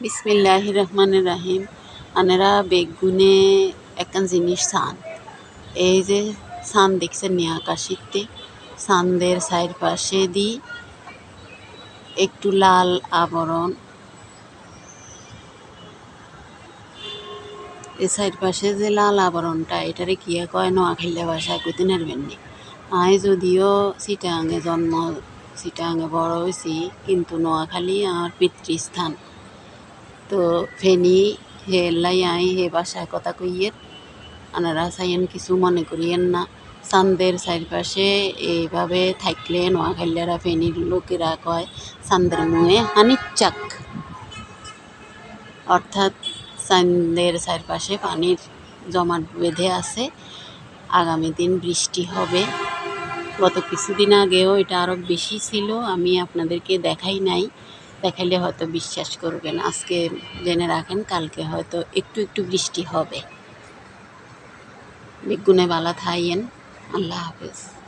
বিসমিল্লাহ রহমান রাহিম। আনারা বেগুনে একখান জিনিস সান এই যে সান দেখছেন নি আকাশিতে? চাঁদের চার পাশে দি একটু লাল আবরণ। এ চার পাশে যে লাল আবরণটা, এটারে কিয়া কয় নোয়াখাইলা ভাষায় কইতে নারবেন নি? আয় যদিও সিটাঙে জন্ম সিটাঙে বড় হয়েছি কিন্তু নোয়াখালী আমার পিতৃস্থান। তো ফেনি, হে লাই আই হে বাসায় কথা কইয়ের। আনারা চাইয়েন কিছু মনে করিয়েন না। চান্দের চারপাশে এইভাবে থাকলে নোয়াখাইলারা ফেনির লোকেরা কয় চান্দের মুয়ে হানিচাক অর্থাৎ চান্দের চারপাশে পানির জমাট বেঁধে আছে। আগামী দিন বৃষ্টি হবে। গত কিছুদিন আগেও এটা আরও বেশি ছিল। আমি আপনাদেরকে দেখাই নাই। দেখাইলে হয়তো বিশ্বাস করবেন, আজকে জেনে রাখেন, কালকে হয়তো একটু একটু বৃষ্টি হবে। বেগুনে বালা থাইয়েন। আল্লাহ হাফেজ।